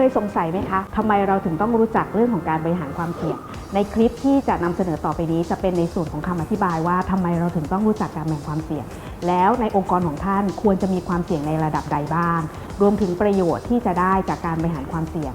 เคยสงสัยไหมคะทำไมเราถึงต้องรู้จักเรื่องของการบริหารความเสี่ยง ในคลิปที่จะนำเสนอต่อไปนี้ จะเป็นในส่วนของคำอธิบายว่าทำไมเราถึงต้องรู้จักการแบ่งความเสี่ยง แล้วในองค์กรของท่านควรจะมีความเสี่ยงในระดับใดบ้าง รวมถึงประโยชน์ที่จะได้จากการบริหารความเสี่ยง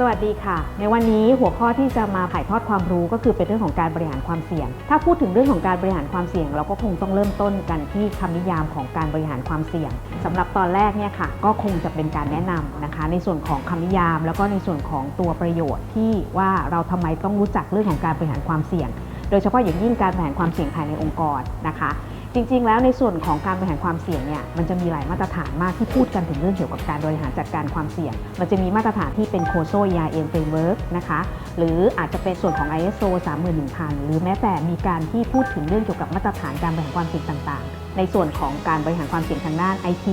สวัสดีค่ะ ในวันนี้หัวข้อที่จะมาถ่ายทอดความรู้ก็คือเป็นเรื่องของการบริหารความเสี่ยง ถ้าพูดถึงเรื่องของการบริหารความเสี่ยง เราก็คงต้องเริ่มต้นกันที่คำนิยามของการบริหารความเสี่ยงสำหรับตอนแรกเนี่ยค่ะ ก็คงจะเป็นการแนะนำนะคะ ในส่วนของคำนิยาม แล้วก็ในส่วนของตัวประโยชน์ที่ว่าเราทำไมต้องรู้จักเรื่องของการบริหารความเสี่ยง โดยเฉพาะอย่างยิ่งการบริหารความเสี่ยงภายในองค์กรนะคะ จริงๆ แล้วในส่วนของการบริหารความเสี่ยงเนี่ยมันจะมีหลายมาตรฐานมากที่พูดกันถึงเรื่องเกี่ยวกับการบริหารจัดการความเสี่ยง มันจะมีมาตรฐานที่เป็น COSO ERM Framework นะคะหรืออาจจะเป็นส่วนของ ISO 31000 หรือแม้แต่มีการที่พูดถึงเรื่องเกี่ยวกับมาตรฐานการบริหารความเสี่ยงต่างๆ ในส่วนของการบริหารความเสี่ยงทางด้าน IT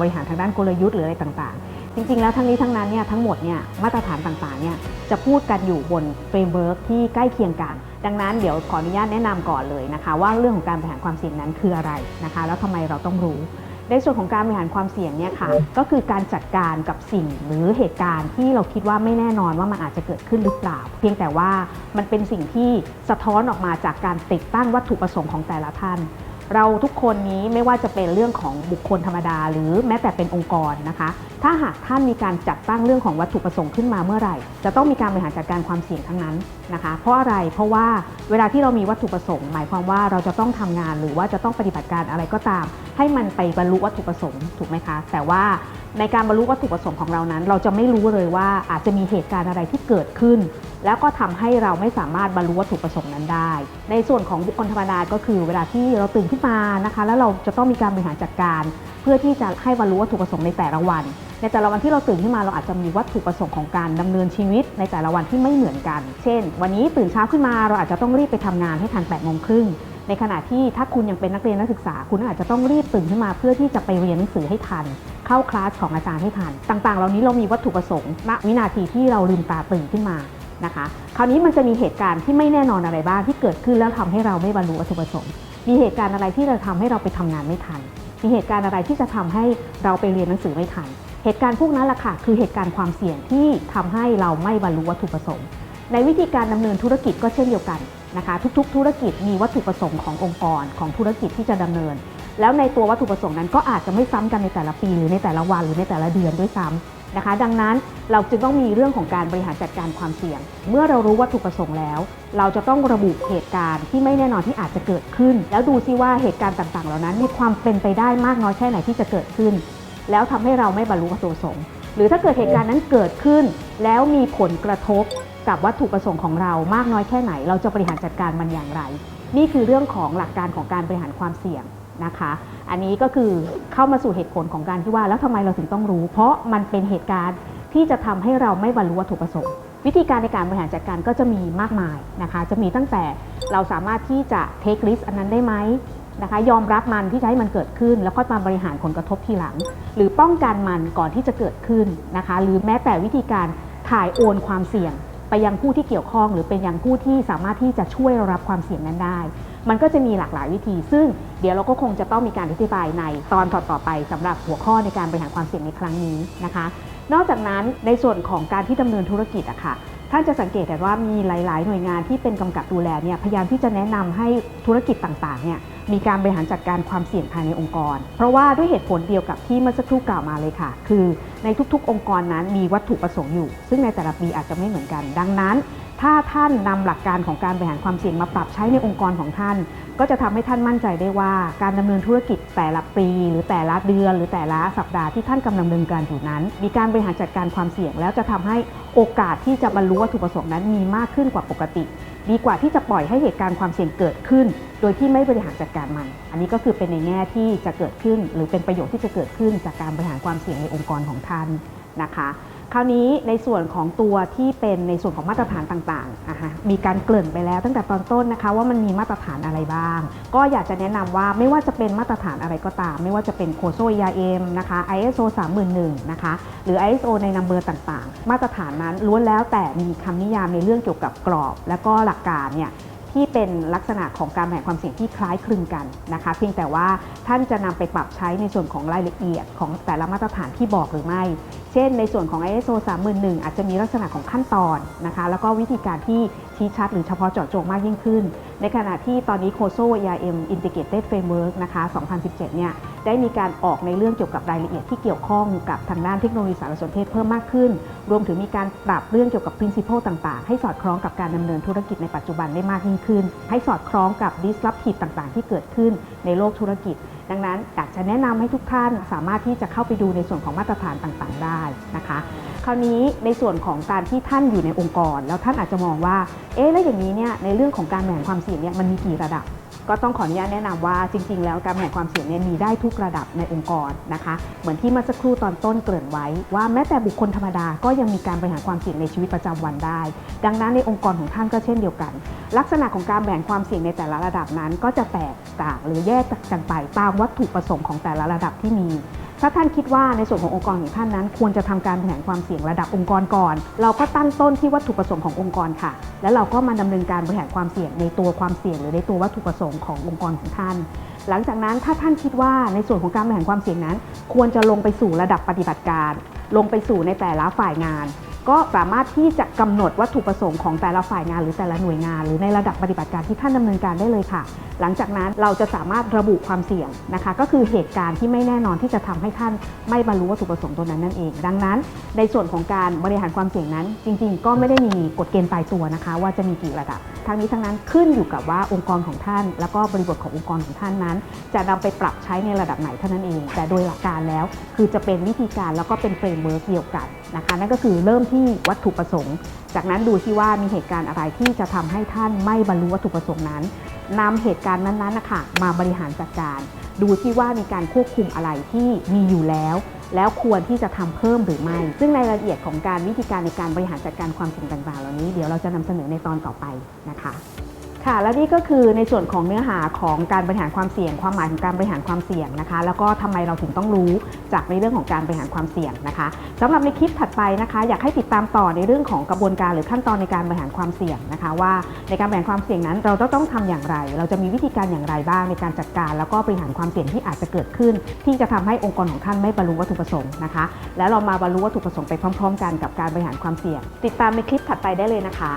บริหารทางด้านกลยุทธ์หรืออะไรต่างๆจริงๆ แล้วทั้งนี้ทั้งนั้นเนี่ยทั้งหมดเนี่ยมาตรฐานต่างๆเนี่ยจะพูดกันอยู่บนเฟรมเวิร์กที่ใกล้เคียงกัน ดังนั้นเดี๋ยวขออนุญาตแนะนำก่อนเลยนะคะ ว่าเรื่องของการบริหารความเสี่ยงนั้นคืออะไรนะคะ แล้วทำไมเราต้องรู้ในส่วนของการบริหารความเสี่ยงเนี่ยค่ะก็คือการจัดการกับสิ่งหรือเหตุการณ์ที่เราคิดว่าไม่แน่นอนว่ามันอาจจะเกิดขึ้นหรือเปล่า เพียงแต่ว่ามันเป็นสิ่งที่สะท้อนออกมาจากการติดตั้งวัตถุประสงค์ของแต่ละท่าน เราทุกคนนี้ไม่ว่าจะเป็นเรื่องของบุคคลธรรมดา หรือแม้แต่เป็นองค์กรนะคะ ถ้าหากท่านมีการจัดตั้งเรื่องของวัตถุประสงค์ขึ้นมาเมื่อไหร่ จะต้องมีการบริหารจัดการความเสี่ยงทั้งนั้นนะคะ เพราะอะไรเพราะว่าเวลาที่เรามีวัตถุประสงค์ หมายความว่าเราจะต้องทำงาน หรือว่าจะต้องปฏิบัติการอะไรก็ตาม ให้มันไปบรรลุวัตถุประสงค์ถูกไหมคะ แต่ว่าในการบรรลุวัตถุประสงค์ของเรานั้น เราจะไม่รู้เลยว่าอาจจะมีเหตุการณ์อะไรที่เกิดขึ้น แล้วก็ทำให้เราไม่สามารถบรรลุวัตถุประสงค์นั้นได้ ในส่วนของบุคคลธรรมดาก็คือเวลาที่เราตื่นขึ้นมานะคะ แล้วเราจะต้องมีการบริหารจัดการ เพื่อที่จะให้บรรลุวัตถุประสงค์ในแต่ละวัน ในแต่ละวันที่เราตื่นขึ้นมาเราอาจจะมีวัตถุประสงค์ของการดำเนินชีวิตในแต่ละวันที่ไม่เหมือนกัน เช่น วันนี้ตื่นเช้าขึ้นมาเราอาจจะต้องรีบไปทำงานให้ทัน8ปดโมงครึ่งในขณะที่ถ้าคุณยังเป็นนักเรียนนักศึกษา คุณอาจจะต้องรีบตื่นขึ้นมาเพื่อที่จะไปเรียนหนังสือให้ทัน เข้าคลาสของอาจารย์ให้ทัน ต่างๆ เหล่านี้เรามีวัตถุประสงค์ณวินาทีที่เราลืมตาตื่นขึ้นมานะคะ คราวนี้มันจะมีเหตุการณ์ที่ไม่แน่นอนอะไรบ้างที่เกิดขึ้นแล้วทำให้เราไม่บรรลุวัตถุประสงค์ มีเหตุการณ์อะไรที่จะทำให้เราไปทำงานไม่ทัน มีเหตุการณ์อะไรที่จะทำให้เราไปเรียนหนังสือไม่ทัน เหตุการณ์พวกนั้นแหละค่ะคือเหตุการณ์ความเสี่ยงที่ทำให้เราไม่บรรลุวัตถุประสงค์ ในวิธีการดำเนินธุรกิจก็เช่นเดียวกันนะคะ ทุก ๆ ธุรกิจมีวัตถุประสงค์ขององค์กรของธุรกิจที่จะดำเนิน แล้วในตัววัตถุประสงค์นั้นก็อาจจะไม่ซ้ำกันในแต่ละปีหรือในแต่ละวันหรือในแต่ละเดือนด้วยซ้ำ นะคะ ดังนั้นเราจึงต้องมีเรื่องของการบริหารจัดการความเสี่ยง เมื่อเรารู้วัตถุประสงค์แล้ว เราจะต้องระบุเหตุการณ์ที่ไม่แน่นอนที่อาจจะเกิดขึ้น แล้วดูซิว่าเหตุการณ์ต่างๆ เหล่านั้น มีความเป็นไปได้มากน้อยแค่ไหนที่จะเกิดขึ้น แล้วทำให้เราไม่บรรลุวัตถุประสงค์ หรือถ้าเกิดเหตุการณ์นั้นเกิดขึ้น แล้วมีผลกระทบกับวัตถุประสงค์ของเรามากน้อยแค่ไหน เราจะบริหารจัดการมันอย่างไร นี่คือเรื่องของหลักการของการบริหารความเสี่ยง นะคะ อันนี้ก็คือเข้ามาสู่เหตุผลของการที่ว่า แล้วทำไมเราถึงต้องรู้ เพราะมันเป็นเหตุการณ์ที่จะทำให้เราไม่บรรลุวัตถุประสงค์ วิธีการในการบริหารจัดการก็จะมีมากมายนะคะ จะมีตั้งแต่เราสามารถที่จะ take risk อันนั้นได้ไหมนะคะยอมรับมันที่จะให้มันเกิดขึ้น แล้วก็มาบริหารผลกระทบทีหลัง หรือป้องกันมันก่อนที่จะเกิดขึ้นนะคะ หรือแม้แต่วิธีการถ่ายโอนความเสี่ยง ไปยังผู้ที่เกี่ยวข้อง หรือเป็นยังผู้ที่สามารถที่จะช่วยรับความเสี่ยงนั้นได้ มันก็จะมีหลากหลายวิธี ซึ่งเดี๋ยวเราก็คงจะต้องมีการอธิบายในตอนต่อๆไปสำหรับหัวข้อในการบริหารความเสี่ยงในครั้งนี้นะคะ นอกจากนั้นในส่วนของการที่ดำเนินธุรกิจอะค่ะท่านจะสังเกตเห็นว่ามีหลาย ๆ หน่วยงานที่เป็นกำกับดูแลเนี่ยพยายามที่จะแนะนำให้ธุรกิจต่าง ๆ เนี่ยมีการบริหารจัดการความเสี่ยงภายในองค์กร เพราะว่าด้วยเหตุผลเดียวกับที่เมื่อสักครู่กล่าวมาเลยค่ะ คือในทุก ๆ องค์กรนั้นมีวัตถุประสงค์อยู่ ซึ่งในแต่ละปีอาจจะไม่เหมือนกัน ดังนั้น ถ้าท่านนำหลักการของการบริหารความเสี่ยงมาปรับใช้ในองค์กรของท่าน ก็จะทำให้ท่านมั่นใจได้ว่าการดำเนินธุรกิจแต่ละปี หรือแต่ละเดือน หรือแต่ละสัปดาห์ที่ท่านกำลังดำเนินการอยู่นั้น มีการบริหารจัดการความเสี่ยง แล้วจะทำให้โอกาสที่จะบรรลุวัตถุประสงค์นั้นมีมากขึ้นกว่าปกติ ดีกว่าที่จะปล่อยให้เหตุการณ์ความเสี่ยงเกิดขึ้น โดยที่ไม่บริหารจัดการมัน อันนี้ก็คือเป็นในแง่ที่จะเกิดขึ้น หรือเป็นประโยชน์ที่จะเกิดขึ้นจากการบริหารความเสี่ยงในองค์กรของท่านนะคะ คราวนี้ในส่วนของตัวที่เป็นในส่วนของมาตรฐานต่างๆอะฮะมีการเกริ่นไปแล้วตั้งแต่ตอนต้นนะคะว่ามันมีมาตรฐานอะไรบ้าง ก็อยากจะแนะนำว่าไม่ว่าจะเป็นมาตรฐานอะไรก็ตาม ไม่ว่าจะเป็น COSO ERM นะคะ ISO 31001นะคะหรือ ISO ในนัมเบอร์ต่างๆ มาตรฐานนั้นล้วนแล้วแต่มีคำนิยามในเรื่องเกี่ยวกับกรอบ และก็หลักการเนี่ย ที่เป็นลักษณะของการบริหารความเสี่ยงที่คล้ายคลึงกันนะคะ เพียงแต่ว่าท่านจะนำไปปรับใช้ในส่วนของรายละเอียดของแต่ละมาตรฐานที่บอกหรือไม่ เช่น ในส่วนของ ISO 31001 อาจจะมีลักษณะของขั้นตอนนะคะ แล้วก็วิธีการที่ชี้ชัดหรือเฉพาะเจาะจงมากยิ่งขึ้น ในขณะที่ตอนนี้ COSO ERM Integrated Framework นะคะ 2017 เนี่ย ได้มีการออกในเรื่องเกี่ยวกับรายละเอียดที่เกี่ยวข้องกับทางด้านเทคโนโลยีสารสนเทศเพิ่มมากขึ้น รวมถึงมีการปรับเรื่องเกี่ยวกับ principle ต่างๆ ให้สอดคล้องกับการดำเนินธุรกิจในปัจจุบันได้มากยิ่งขึ้น ให้สอดคล้องกับ disruptive ต่างๆ ที่เกิดขึ้นในโลกธุรกิจ ดังนั้นอยากจะแนะนำให้ทุกท่านสามารถที่จะเข้าไปดูในส่วนของมาตรฐานต่างๆ ได้นะคะคราวนี้ในส่วนของการที่ท่านอยู่ในองค์กร แล้วท่านอาจจะมองว่า เอ๊ะแล้วอย่างนี้เนี่ยในเรื่องของการแบ่งความเสี่ยงเนี่ยมันมีกี่ระดับ ก็ต้องขออนุญาตแนะนำว่าจริง ๆ แล้วการแบ่งความเสี่ยงเนี่ยมีได้ทุกระดับในองค์กรนะคะ เหมือนที่เมื่อสักครู่ตอนต้นเกริ่นไว้ ว่าแม้แต่บุคคลธรรมดาก็ยังมีการบริหารความเสี่ยงในชีวิตประจำวันได้ ดังนั้นในองค์กรของท่านก็เช่นเดียวกัน ลักษณะของการแบ่งความเสี่ยงในแต่ละระดับนั้น ก็จะแตกต่างหรือแยกกันไปตามวัตถุประสงค์ของแต่ละระดับที่มี ถ้าท่านคิดว่าในส่วนขององค์กรของท่านนั้น ควรจะทำการบริหารความเสี่ยงระดับองค์กรก่อน เราก็ตั้งต้นที่วัตถุประสงค์ขององค์กรค่ะ แล้วเราก็มาดำเนินการบริหารความเสี่ยงในตัวความเสี่ยง หรือในตัววัตถุประสงค์ขององค์กรของท่าน หลังจากนั้นถ้าท่านคิดว่าในส่วนของการบริหารความเสี่ยงนั้น ควรจะลงไปสู่ระดับปฏิบัติการ ลงไปสู่ในแต่ละฝ่ายงาน ก็สามารถที่จะกำหนดวัตถุประสงค์ของแต่ละฝ่ายงานหรือแต่ละหน่วยงาน หรือในระดับปฏิบัติการที่ท่านดำเนินการได้เลยค่ะ หลังจากนั้นเราจะสามารถระบุความเสี่ยงนะคะ ก็คือเหตุการณ์ที่ไม่แน่นอนที่จะทำให้ท่านไม่บรรลุวัตถุประสงค์ตัวนั้นนั่นเอง ดังนั้น ในส่วนของการบริหารความเสี่ยงนั้น จริง ๆ ก็ไม่ได้มีกฎเกณฑ์ตายตัวนะคะ ว่าจะมีกี่ระดับทั้งนี้ทั้งนั้นขึ้นอยู่กับว่าองค์กรของท่าน แล้วก็บริบทขององค์กรของท่านนั้น จะนำไปปรับใช้ในระดับไหนเท่านั้นเอง แต่โดยหลักการแล้ว คือจะเป็นวิธีการแล้วก็เป็นเฟรมเวิร์กเดียวกันนะคะนั่นก็คือเริ่มที่วัตถุประสงค์ จากนั้นดูที่ว่ามีเหตุการณ์อะไรที่จะทำให้ท่านไม่บรรลุวัตถุประสงค์นั้นนำเหตุการณ์นั้นๆนะคะมาบริหารจัดการ ดูที่ว่ามีการควบคุมอะไรที่มีอยู่แล้ว แล้วควรที่จะทำเพิ่มหรือไม่ ซึ่งในรายละเอียดของการวิธีการในการบริหารจัดการความเสี่ยงต่างๆ เหล่านี้เดี๋ยวเราจะนำเสนอในตอนต่อไปนะคะ ค่ะและนี่ก็คือในส่วนของเนื้อหาของการบริหารความเสี่ยง ความหมายของการบริหารความเสี่ยงนะคะ แล้วก็ทำไมเราถึงต้องรู้จากในเรื่องของการบริหารความเสี่ยงนะคะสำหรับในคลิปถัดไปนะคะ อยากให้ติดตามต่อในเรื่องของกระบวนการหรือขั้นตอนในการบริหารความเสี่ยงนะคะ ว่าในการบริหารความเสี่ยงนั้นเราต้องต้องทำอย่างไร เราจะมีวิธีการอย่างไรบ้างในการจัดการ แล้วก็บริหารความเสี่ยงที่อาจจะเกิดขึ้น ที่จะทำให้องค์กรของท่านไม่บรรลุวัตถุประสงค์นะคะ แล้วเรามาบรรลุวัตถุประสงค์ไปพร้อม ๆ กันกับการบริหารความเสี่ยง ติดตามในคลิปถัดไปได้เลยนะคะ